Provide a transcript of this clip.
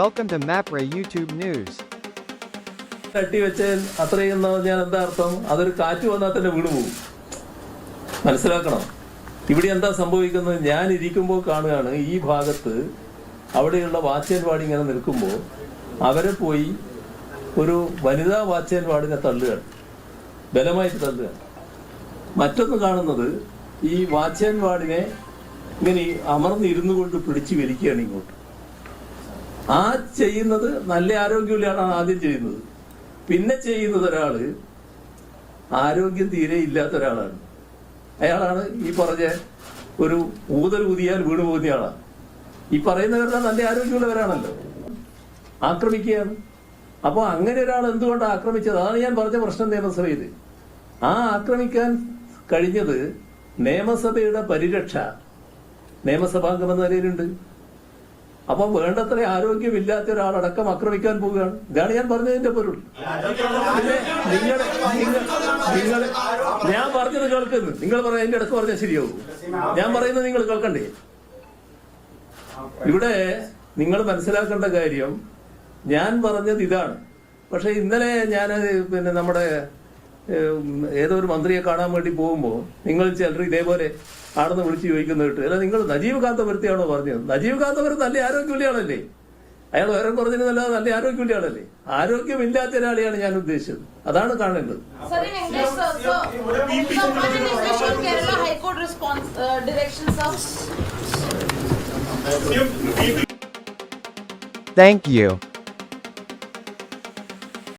Welcome to MAPRA YouTube News. തട്ടി വെച്ചാൽ അത്രയും ഞാൻ എന്താ അർത്ഥം? അതൊരു കാറ്റ് വന്നാൽ തന്നെ വീട് പോകും. മനസ്സിലാക്കണം. ഇവിടെ എന്താ സംഭവിക്കുന്നത്? ഞാൻ ഇരിക്കുമ്പോൾ കാണുകയാണ് ഈ ഭാഗത്ത് അവിടെയുള്ള വാച്ചേൻപാടി ഇങ്ങനെ നിൽക്കുമ്പോൾ അവരെ പോയി ഒരു വനിതാ വാച്ചേൻപാടിനെ തള്ളുകയാണ്. ബലമായിട്ട് തള്ളുകയാണ്. മറ്റൊന്ന് കാണുന്നത് ഈ വാച്ചേൻപാടിനെ ഇങ്ങനെ അമർന്നിരുന്നു കൊണ്ട് പിടിച്ചു വലിക്കുകയാണ് ഇങ്ങോട്ട്. ആ ചെയ്യുന്നത് നല്ല ആരോഗ്യമുള്ളയാണ് ആദ്യം ചെയ്യുന്നത്. പിന്നെ ചെയ്യുന്നത് ഒരാൾ ആരോഗ്യം തീരെ ഇല്ലാത്ത ഒരാളാണ്. അയാളാണ് ഈ പറഞ്ഞ ഒരു ഊതൽ ഊതിയാൽ വീണ് പോകുന്ന ആളാണ്. ഈ പറയുന്നവരെല്ലാം നല്ല ആരോഗ്യമുള്ളവരാണല്ലോ. ആക്രമിക്കുകയാണ്. അപ്പോൾ അങ്ങനെ ഒരാൾ എന്തുകൊണ്ട് ആക്രമിച്ചത്? അതാണ് ഞാൻ പറഞ്ഞ പ്രശ്നം നിയമസഭയിൽ ആ ആക്രമിക്കാൻ കഴിഞ്ഞത് നിയമസഭയുടെ പരിരക്ഷ. നിയമസഭാംഗം എന്ന നിലയിലുണ്ട്. അപ്പൊ വേണ്ടത്ര ആരോഗ്യമില്ലാത്ത ഒരാളടക്കം ആക്രമിക്കാൻ പോവുകയാണ്. ഇതാണ് ഞാൻ പറഞ്ഞതിന്റെ പൊരുൾ. നിങ്ങൾ നിങ്ങൾ ഞാൻ പറഞ്ഞത് കേൾക്കുന്നു. നിങ്ങൾ പറഞ്ഞ എന്റെ ഇടയ്ക്ക് പറഞ്ഞാൽ ശരിയാവും. ഞാൻ പറയുന്നത് നിങ്ങൾ കേൾക്കണ്ടേ? ഇവിടെ നിങ്ങൾ മനസ്സിലാക്കേണ്ട കാര്യം ഞാൻ പറഞ്ഞത് ഇതാണ്. പക്ഷെ ഇന്നലെ ഞാൻ പിന്നെ നമ്മുടെ ഏതോ ഒരു മന്ത്രിയെ കാണാൻ വേണ്ടി പോകുമ്പോൾ നിങ്ങൾ ചിലർ ഇതേപോലെ ആണെന്ന് വിളിച്ച് ചോദിക്കുന്ന കേട്ട്. അല്ല നിങ്ങൾ നജീവ് കാന്തപുരത്തെയാണോ പറഞ്ഞത്? നജീവ് കാന്തപുരം നല്ല ആരോഗ്യമുള്ളയാളല്ലേ? അയാൾ ഉയരം കുറഞ്ഞിരുന്നല്ലാതെ നല്ല ആരോഗ്യമുള്ളയാളല്ലേ? ആരോഗ്യമില്ലാത്ത ഒരാളെയാണ് ഞാൻ ഉദ്ദേശിച്ചത്. അതാണ് കാണേണ്ടത്. Thank you. Thank you.